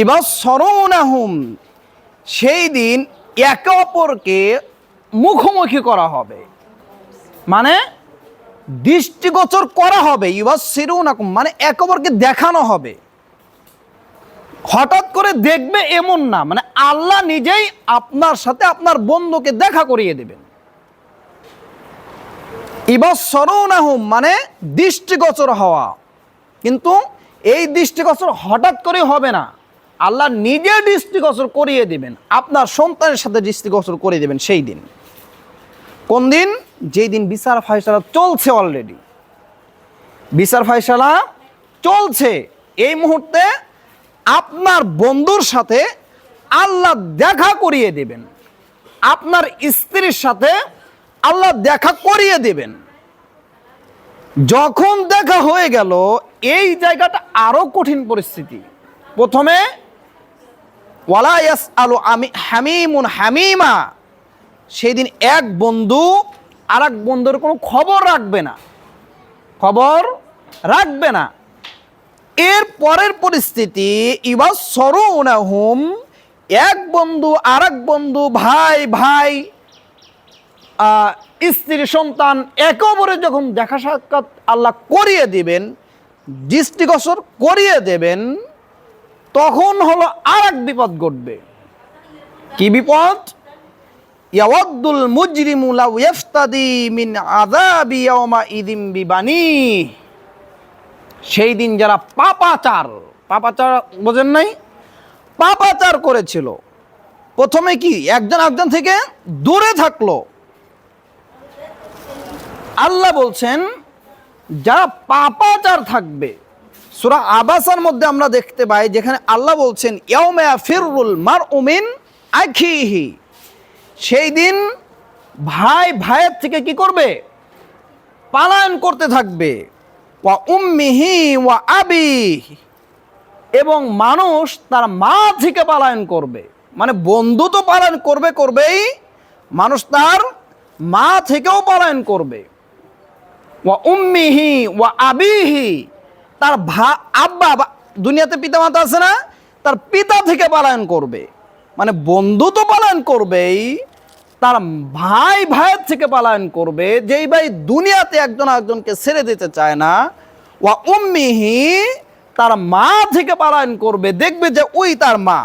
এবার সরৌনাহুম সেই দিন একে অপরকে মুখোমুখি করা হবে। মানে দৃষ্টিগোচর করা হবে ইবাস সিরুনাকুম মানে একে অপরকে দেখানো হবে। হঠাৎ করে দেখবে এমন না মানে আল্লাহ নিজেই আপনার সাথে আপনার বন্ধুকে দেখা করিয়ে দেবেন। ইবাস সরৌনাহুম মানে দৃষ্টিগোচর হওয়া। কিন্তু এই দৃষ্টিগোচর হঠাৎ করে হবে না। আল্লাহ নিজে দৃষ্টিগোচর করিয়ে দিবেন। আপনার সন্তানের সাথে দৃষ্টিগোচর করিয়ে দেবেন সেই দিন। কোন দিন? যেই দিন বিচার ফাইসালা চলছে অলরেডি বিচার ফাইসালা চলছে। এই মুহূর্তে আপনার বন্ধুর সাথে আল্লাহ দেখা করিয়ে দেবেন। আপনার স্ত্রীর সাথে আল্লাহ দেখা করিয়ে দেবেন। যখন দেখা হয়ে গেল, এই জায়গাটা আরও কঠিন পরিস্থিতি। প্রথমে ওয়ালা ইয়াস আলু আমি, হামিমুন হামিমা। সেই দিন এক বন্ধু আর এক বন্ধুর কোনো খবর রাখবে না। খবর রাখবে না। এর পরের পরিস্থিতি ইবা সরুনাহুম এক বন্ধু আর এক বন্ধু, ভাই ভাই স্ত্রী, সন্তান একে অপরের যখন দেখা সাক্ষাৎ আল্লাহ করিয়ে দিবেন, দৃষ্টিগোচর করিয়ে দেবেন তখন হলো আর এক বিপদ ঘটবে। কি বিপদ? ইয়াওয়াদ্দুল মুজরিমু লাউ ইফতাদি মিন আযাবি ইদিম বিবানি সেই দিন যারা পাপাচার পাপাচার বোঝেন নাই? পাপাচার করেছিল। প্রথমে কি একজন একজন থেকে দূরে থাকল? আল্লাহ বলছেন, যারা পাপাচার থাকবে সুরা আবাসার মধ্যে আমরা দেখতে পাই যেখানে আল্লাহ বলছেন ফিরুল মার উমিন আখিহি। সেই দিন ভাই ভাইয়ের থেকে কি করবে? পালায়ন করতে থাকবে। ওয়া উম্মিহি ওয়া আবি এবং মানুষ তার মা থেকে পালায়ন করবে। মানে বন্ধু তো পালায়ন করবে করবেই, মানুষ তার মা থেকেও পালায়ন করবে। ওয়া উম্মিহি ওয়া আবিহি। তার ভা, আব্বা দুনিয়াতে পিতা মাতা আছে না, তার পিতা থেকে পালায়ন করবে। মানে বন্ধু তো পালায়ন করবেই, তার ভাই ভাইয়ের থেকে পালায়ন করবে, যেই ভাই দুনিয়াতে একজন একজনকে ছেড়ে দিতে চায় না, ওয়া উম্মিহি তার মা থেকে পালায়ন করবে, দেখবে যে ওই তার মা,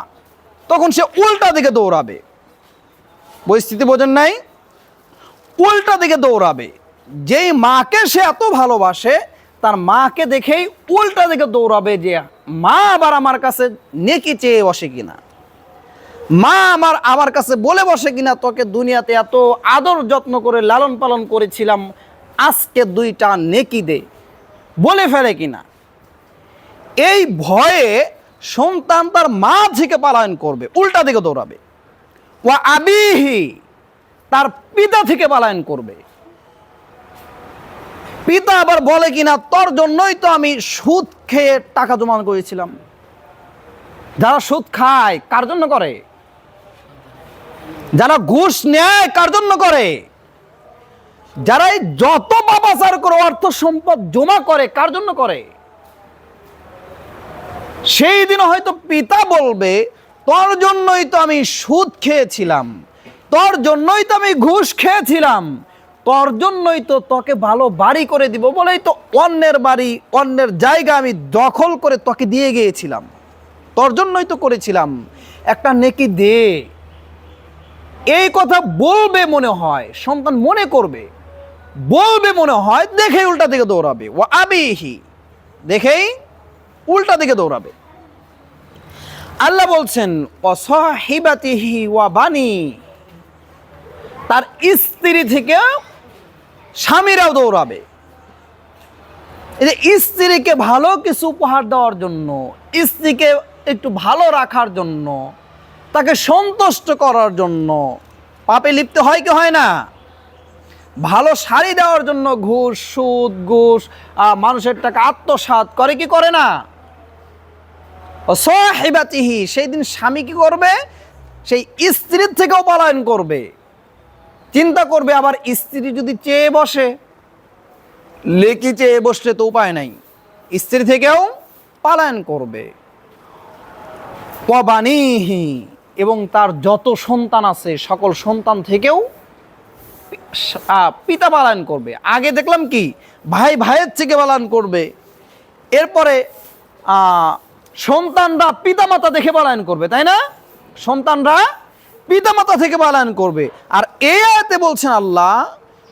তখন সে উল্টা দিকে দৌড়াবে। পরিস্থিতি বোঝেন নাই? উল্টা দিকে দৌড়াবে। যেই মাকে সে এত ভালোবাসে তার মাকে দেখেই উল্টা দিকে দৌড়াবে যে মা আবার আমার কাছে নেকি চেয়ে বসে কিনা। মা আমার আমার কাছে বলে বসে কিনা, তোকে দুনিয়াতে এত আদর যত্ন করে, লালন পালন করেছিলাম, আজকে দুইটা নেকি দে। বলে ফেলে কিনা। এই ভয়ে সন্তান তার মা থেকে পালায়ন করবে, উল্টা দিকে দৌড়াবে। ওয়া আবিহি তার পিতা থেকে পালায়ন করবে। পিতা আবার বলে কিনা, তোর জন্যই তো আমি সুদ খেয়ে টাকা জমা করেছিলাম। যারা সুদ খায়, কার জন্য করে? যারা ঘুষ নেয়, কার জন্য করে? যারা এই যত পাপাচার করে অর্থ সম্পদ জমা করে, কার জন্য করে? সেই দিন হয়তো পিতা বলবে, তোর জন্যই তো আমি সুদ খেয়েছিলাম, তোর জন্যই তো আমি ঘুষ খেয়েছিলাম। তোর জন্যই তো তোকে ভালো বাড়ি করে দিব বলেই তো অন্যের বাড়ি, অন্যের জায়গা আমি দখল করে তোকে দিয়ে গিয়েছিলাম। তোর জন্যই তো করেছিলাম। একটা নেকি দে। এই কথা বলবে মনে হয়, সন্তান মনে করবে। বলবে মনে হয় দেখে উল্টা দিকে দৌড়াবে। ও আবিহি। দেখেই উল্টা দিকে দৌড়াবে। আল্লাহ বলছেন অসহিবাতিহি ওয়া বানি। তার স্ত্রী থেকে স্বামীরাও দৌড়াবে। এই স্ত্রীকে ভালো কিছু উপহার দেওয়ার জন্য, স্ত্রীকে একটু ভালো রাখার জন্য, তাকে সন্তুষ্ট করার জন্য, পাপে লিপ্ত হয় কি হয় না? ভালো শাড়ি দেওয়ার জন্য ঘুষ, সুদ, ঘুষ মানুষের টাকা আত্মসাৎ করে কি করে না? সাহিবাতিহি, সেই দিন স্বামী কি করবে? সেই স্ত্রীর থেকেও পলায়ন করবে। চিন্তা করবে আবার স্ত্রী যদি চেয়ে বসে লেকি চেয়ে বসলে তো উপায় নাই। স্ত্রী থেকেও পালায়ন করবে। ওয়াবানিহি এবং তার যত সন্তান আছে, সকল সন্তান থেকেও পিতা পালায়ন করবে। আগে দেখলাম কি, ভাই ভাইয়ের থেকে পালন করবে। এরপরে সন্তানরা পিতামাতা দেখে পালায়ন করবে, তাই না? সন্তানরা পিতামাতা থেকে পালায়ন করবে। আর এই আয়াতে বলছেন আল্লাহ,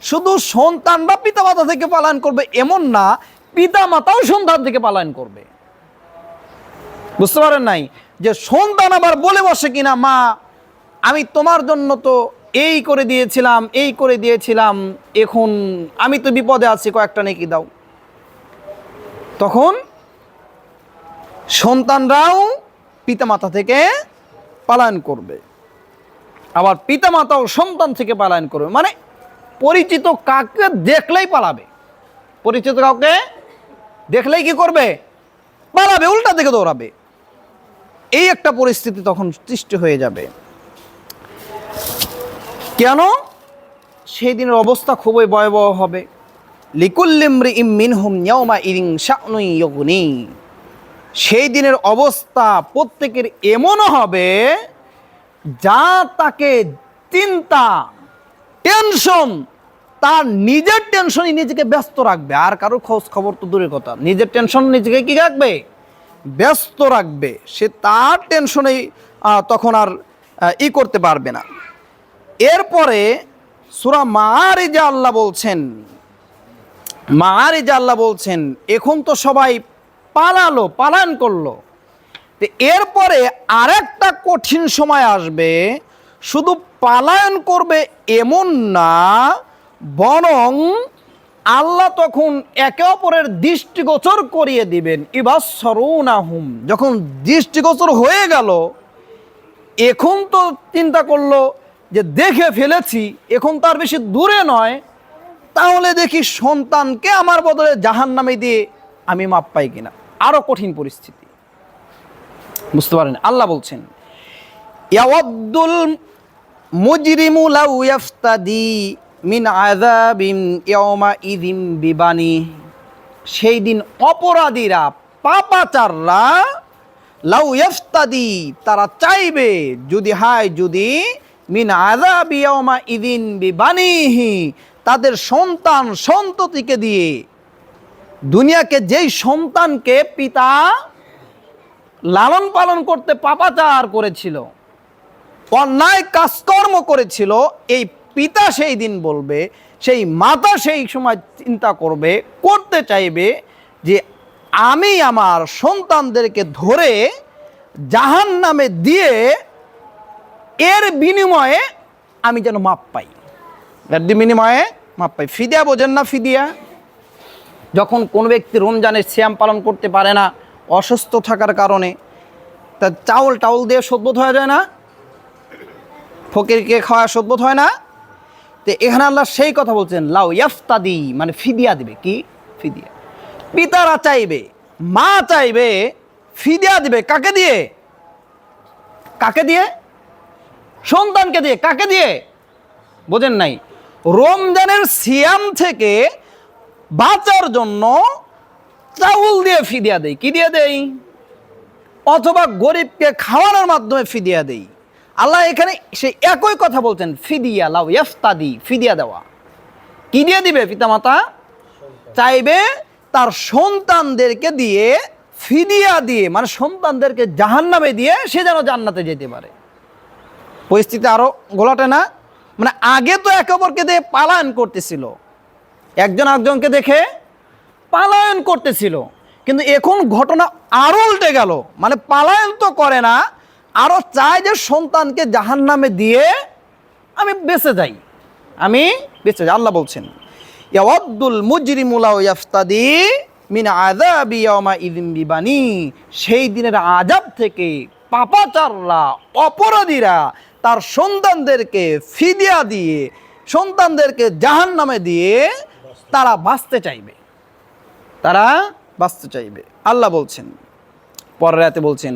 শুধু সন্তানরা পিতামাতা থেকে পালায়ন করবে এমন না, পিতামাতাও সন্তান থেকে পালায়ন করবে। বুঝতে পারেন নাই? যে সন্তান আবার বলে বসে কিনা, মা, আমি তোমার জন্য তো এই করে দিয়েছিলাম, এই করে দিয়েছিলাম, এখন আমি তো বিপদে আছি, কয়েকটা নেকি দাও। তখন সন্তানরাও পিতামাতা থেকে পালায়ন করবে। আবার পিতামাতাও সন্তান থেকে পালায়ন করবে। মানে পরিচিত কাকে দেখলেই পালাবে। পরিচিত কাউকে দেখলেই কি করবে? পালাবে, উল্টা দিকে দৌড়াবে। এই একটা পরিস্থিতি তখন সৃষ্টি হয়ে যাবে। কেন? সেই দিনের অবস্থা খুবই ভয়াবহ হবে। লিকুল্লিমরি ইম মিনহুম ইয়াউমা ইরিং শানুই সেই দিনের অবস্থা প্রত্যেকের এমনও হবে যা তাকে চিন্তা টেনশন তার নিজের টেনশনই নিজেকে ব্যস্ত রাখবে। আর কারও খোঁজ খবর তো দূরের কথা। নিজের টেনশন নিজেকে কি রাখবে? ব্যস্ত রাখবে। সে তার টেনশনেই তখন আর ই করতে পারবে না। এরপরে সুরা মারি যে আল্লাহ বলছেন মারি যে আল্লাহ বলছেন, এখন তো সবাই পালালো পালায়ন করল। তো এরপরে আরেকটা কঠিন সময় আসবে, শুধু পালায়ন করবে এমন না, বরং আল্লাহ তখন একে অপরের দৃষ্টিগোচর করিয়ে দিবেন। ইবাস সরুনাহুম যখন দৃষ্টিগোচর হয়ে গেল, এখন তো চিন্তা করল যে দেখে ফেলেছি, এখন তার বেশি দূরে নয়, তাহলে দেখি সন্তানকে আমার বদলে জাহান নামে দিয়ে আমি মাপ পাই কিনা। আরও কঠিন পরিস্থিতি। বুঝতে পারেন? আল্লাহ বলছেন ইয়াওয়াদ্দুল মুজরিমু লাউ ইয়াফতাদি মিন আযাবিন ইয়াওমা ইযিম বিবানি। সেই দিন অপরাধীরা, পাপাচাররা লাউ ইয়াফতাদি, তারা চাইবে যদি হায় যদি, মিন আযাবি ইয়াওমা ইযিন বিবানিহি, তাদের সন্তান সন্ততিকে দিয়ে, দুনিয়াকে যেই সন্তানকে পিতা লালন পালন করতে পাপাচার করেছিল, অন্যায় কাজকর্ম করেছিল, এই পিতা সেই দিন বলবে, সেই মাতা সেই সময় চিন্তা করবে, করতে চাইবে যে আমি আমার সন্তানদেরকে ধরে জাহান নামে দিয়ে এর বিনিময়ে আমি যেন মাপ পাই। এর বিনিময়ে মাপ পাই। ফিদিয়া বোঝেন না ফিদিয়া। যখন কোন ব্যক্তি রমজানের শ্যাম পালন করতে পারে না অসুস্থ থাকার কারণে। তা চাউল টাউল দিয়ে সদ্বোধ হয়ে যায় না। ফকিরকে খাওয়া সদ্বোধ হয় না। তো এখানে আল্লাহ সেই কথা বলছেন, লাউ ইয়াফতাদি মানে ফিদিয়া দিবে। কি? ফিদিয়া। পিতারা চাইবে, মা চাইবে, ফিদিয়া দিবে। কাকে দিয়ে? কাকে দিয়ে? সন্তানকে দিয়ে। কাকে দিয়ে? বোঝেন নাই। রমজানের সিয়াম থেকে বাঁচার জন্য চাউল দিয়ে ফিদিয়া দেই, কি দিয়ে দেই? অথবা গরিবকে খাওয়ানোর মাধ্যমে ফিদিয়া দেই। আল্লাহ এখানে সেই একই কথা বলছেন, ফিদিয়া লাউ ইফতাদি ফিদিয়া দেওয়া। কি দিয়ে দিবে পিতামাতা? চাইবে তার সন্তানদেরকে দিয়ে ফিদিয়া দিয়ে মানে সন্তানদেরকে জাহান্নামে দিয়ে সে যেন জান্নাতে যেতে পারে। পরিস্থিতি আরও গোলাটে না? মানে আগে তো একে অপরকে দিয়ে পালায়ন করতেছিল। একজন একজনকে দেখে পালায়ন করতেছিল। কিন্তু এখন ঘটনা আরও উল্টে গেল। মানে পালায়ন তো করে না আরও চায় যে সন্তানকে জাহান নামে দিয়ে আমি বেঁচে যাই। আমি বেঁচে যাই, আল্লাহ বলছেন, ইয়াওয়াদ্দুল মুজরিমুলা ইয়াফতাদি মিন আযাবি ইয়াওমা ইযিন বিবানি। সেই দিনের আজাব থেকে পাপাচাররা, অপরাধীরা তার সন্তানদেরকে ফিদিয়া দিয়ে, সন্তানদেরকে জাহান নামে দিয়ে তারা বাঁচতে চাইবে। তারা বাঁচতে চাইবে। আল্লাহ বলছেন, পরের রাতে বলছেন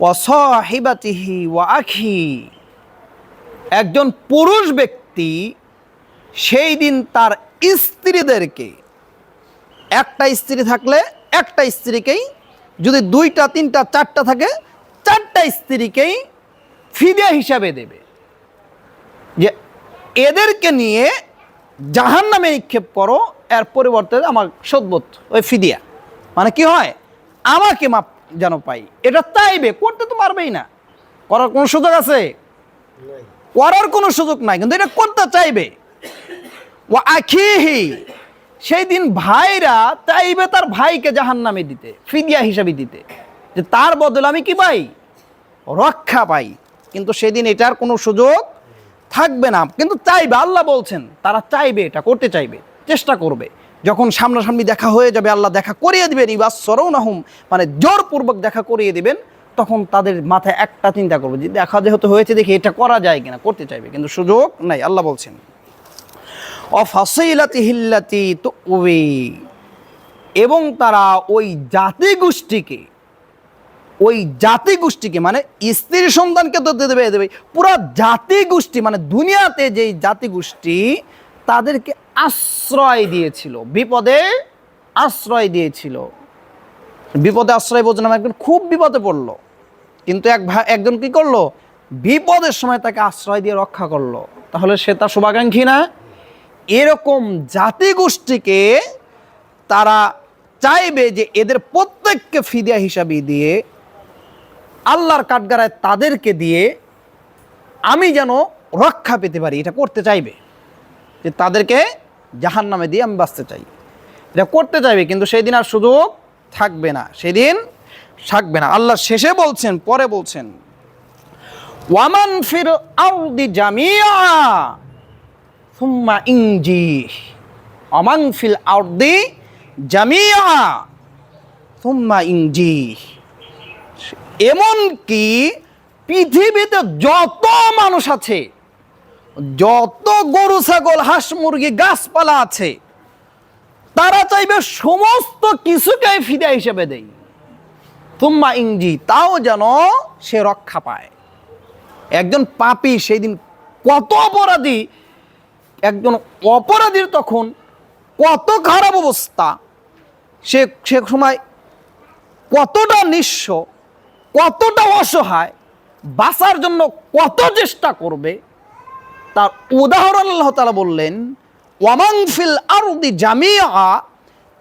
ওয়াসহিবাতিহি ওয়া আখি একজন পুরুষ ব্যক্তি সেই দিন তার স্ত্রীদেরকে, একটা স্ত্রী থাকলে একটা স্ত্রীকেই, যদি দুইটা, তিনটা, চারটা থাকে, চারটা স্ত্রীকেই ফিদিয়া হিসাবে দেবে। যে এদেরকে নিয়ে জাহান নামে নিক্ষেপ করো এর পরিবর্তে আমার সদবোধ ওই ফিদিয়া। মানে কি হয়? আমাকে মাপ যেন পাই। এটা চাইবে করতে তো পারবেই না। করার কোনো সুযোগ আছে? করার কোনো সুযোগ নাই কিন্তু এটা করতে চাইবে। ও আখিহি সেই দিন ভাইরা চাইবে তার ভাইকে জাহান নামে দিতে ফিদিয়া হিসাবে দিতে। যে তার বদলে আমি কি পাই? রক্ষা পাই। কিন্তু সেদিন এটার কোনো সুযোগ থাকবে না, কিন্তু চাইবে, আল্লাহ বলছেন, তারা চাইবে এটা, করতে চাইবে, চেষ্টা করবে। যখন সামনাসামনি দেখা হয়ে যাবে, আল্লাহ দেখা করিয়ে দিবেন ইবাস সরৌনাহুম মানে জোরপূর্বক দেখা করিয়ে দিবেন, তখন তাদের মাথায় একটা চিন্তা করবে যে, দেখা যেহেতু হয়েছে, দেখি এটা করা যায় কিনা, করতে চাইবে, কিন্তু সুযোগ নাই, আল্লাহ বলছেন। অফাসইলাতি হিল্লাতি তো এবং তারা ওই জাতি গোষ্ঠীকে ওই জাতি গোষ্ঠীকে মানে স্ত্রী সন্তানকে তো দেবে দেবে। পুরো জাতি গোষ্ঠী মানে দুনিয়াতে যেই জাতি গোষ্ঠী, তাদেরকে আশ্রয় দিয়েছিল। বিপদে আশ্রয় দিয়েছিল। বিপদে আশ্রয় বোঝানো একজন খুব বিপদে পড়ল। কিন্তু এক ভাই একজন কি করল? বিপদের সময় তাকে আশ্রয় দিয়ে রক্ষা করল। তাহলে সে তার শুভাকাঙ্ক্ষী না? এরকম জাতি গোষ্ঠীকে তারা চাইবে যে এদের প্রত্যেককে ফিদিয়া হিসাবে দিয়ে আল্লাহর কাঠগাড়ায় তাদেরকে দিয়ে আমি যেন রক্ষা পেতে পারি, এটা করতে চাইবে। যে তাদেরকে জাহান নামে দিয়ে আমি বাঁচতে চাই। এটা করতে চাইবে, কিন্তু সেই দিন আর সুযোগ থাকবে না। সেদিন থাকবে না। আল্লাহ শেষে বলছেন, পরে বলছেন, ওয়ামান ফির আউদি জামিয়া, সুম্মা ইংজি অমাং ফিল আউদি জামিয়া, সুম্মা ইংজি এমনকি পৃথিবীতে যত মানুষ আছে, যত গরু, ছাগল, হাঁস, মুরগি, গাছপালা আছে, তারা চাইবে সমস্ত কিছুকে ফিদা হিসেবে দেই তুম্মা ইংজি তাও যেন সে রক্ষা পায়। একজন পাপি সেই দিন কত অপরাধী, একজন অপরাধীর তখন কত খারাপ অবস্থা, সে সে সময় কতটা নিঃস্ব কতটা অসহায়, বাঁচার জন্য কত চেষ্টা করবে, তার উদাহরণ আল্লাহ তালা বললেন ওয়ামাং ফিল আরদি জামিয়া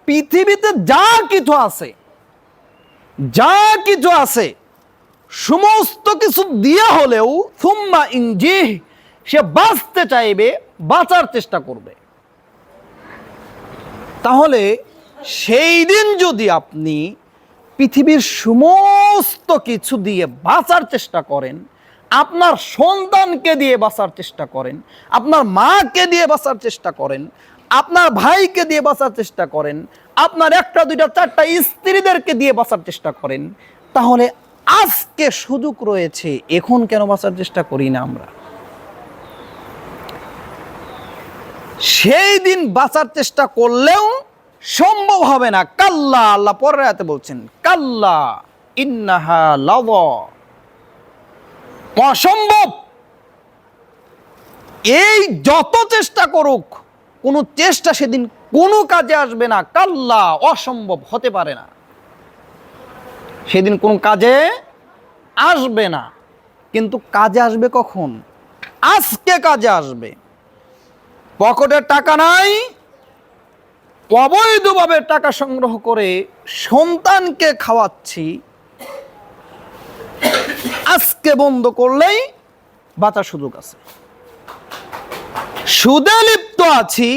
পৃথিবীতে যা কিছু আছে, যা কিছু আছে, সমস্ত কিছু দিয়ে হলেও, সুম্মা ইংজি সে বাঁচতে চাইবে, বাঁচার চেষ্টা করবে। তাহলে সেই দিন যদি আপনি পৃথিবীর সমস্ত কিছু দিয়ে বাঁচার চেষ্টা করেন। আপনার সন্তানকে দিয়ে বাঁচার চেষ্টা করেন। আপনার মাকে দিয়ে বাঁচার চেষ্টা করেন। আপনার ভাইকে দিয়ে বাঁচার চেষ্টা করেন। আপনার একটা, দুইটা, চারটা স্ত্রীদেরকে দিয়ে বাঁচার চেষ্টা করেন। তাহলে আজকে সুযোগ রয়েছে, এখন কেন বাঁচার চেষ্টা করি না আমরা? সেই দিন বাঁচার চেষ্টা করলেও সম্ভব হবে না। কাল্লা, আল্লাহ পরের আয়াতে বলছেন, কাল্লা ইন্নাহা লব অসম্ভব। এই যত চেষ্টা করুক, কোনো চেষ্টা সেদিন কোনো কাজে আসবে না। কাল্লা অসম্ভব, হতে পারে না। সেদিন কোনো কাজে আসবে না। কিন্তু কাজে আসবে কখন? আজকে কাজে আসবে। পকেটের টাকা নাই অবৈধভাবে টাকা সংগ্রহ করে সন্তানকে খাওয়াচ্ছি, আজকে বন্ধ করলেই বাঁচার সুযোগ আছে। সুদে লিপ্ত আছি,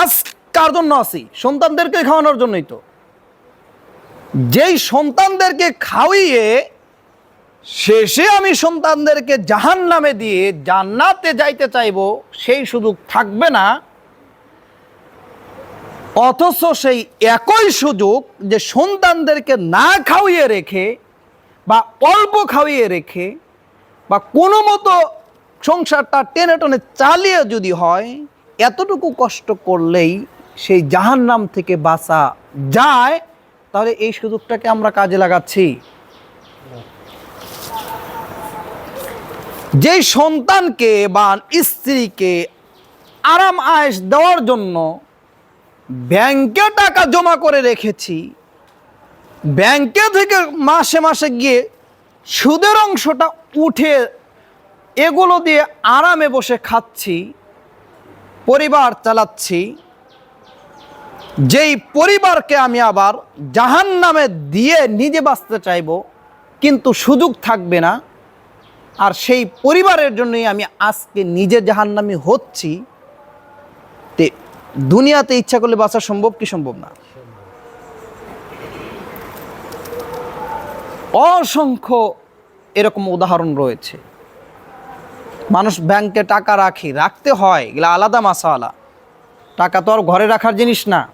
আজ কার জন্য আছি? সন্তানদেরকে খাওয়ানোর জন্যই তো। যেই সন্তানদেরকে খাওয়িয়ে শেষে আমি সন্তানদেরকে জাহান নামে দিয়ে জান্নাতে যাইতে চাইব, সেই সুযোগ থাকবে না। অথচ সেই একই সুযোগ যে সন্তানদেরকে না খাওয়িয়ে রেখে বা অল্প খাওয়িয়ে রেখে বা কোনো মতো সংসারটা টেনে টেনে চালিয়ে যদি হয়, এতটুকু কষ্ট করলেই সেই জাহান নাম থেকে বাঁচা যায়, তাহলে এই সুযোগটাকে আমরা কাজে লাগাচ্ছি। যেই সন্তানকে বা স্ত্রীকে আরাম আয়েস দেওয়ার জন্য ব্যাংকে টাকা জমা করে রেখেছি। ব্যাংকে থেকে মাসে মাসে গিয়ে সুদের অংশটা উঠে এগুলো দিয়ে আরামে বসে খাচ্ছি, পরিবার চালাচ্ছি। যেই পরিবারকে আমি আবার জাহান নামে দিয়ে নিজে বাঁচতে চাইব, কিন্তু সুযোগ থাকবে না। আর সেই পরিবারের জন্যই আমি আজকে নিজে জাহান্নামি হচ্ছি। দুনিয়াতে ইচ্ছা করলে বাঁচা সম্ভব কি সম্ভব না? অসংখ্য এরকম উদাহরণ রয়েছে। মানুষ ব্যাংকে টাকা রাখি, রাখতে হয়, এগুলো আলাদা মাসালা। টাকা তো আর ঘরে রাখার জিনিস না।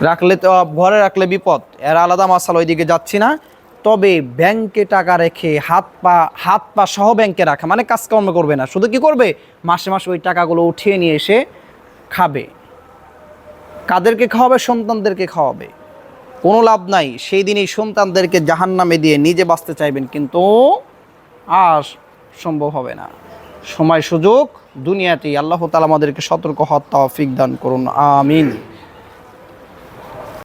রাখলে তো, ঘরে রাখলে বিপদ, এর আলাদা মাসালা, ওইদিকে যাচ্ছি না। তবে ব্যাংকে টাকা রেখে হাত পা হাত পা সহ ব্যাংকে রাখা মানে কাজকর্ম করবে না। শুধু কি করবে? মাসে মাসে ওই টাকাগুলো উঠিয়ে নিয়ে এসে খাবে। কাদেরকে খাওয়াবে? সন্তানদেরকে খাওয়াবে। কোনো লাভ নাই। সেই দিনই সন্তানদেরকে জাহান্নামে দিয়ে নিজে বাঁচতে চাইবেন, কিন্তু আর সম্ভব হবে না। সময় সুযোগ, দুনিয়াতেই আল্লাহ তালা আমাদেরকে সতর্ক হওয়ার তৌফিক দান করুন। আমিন।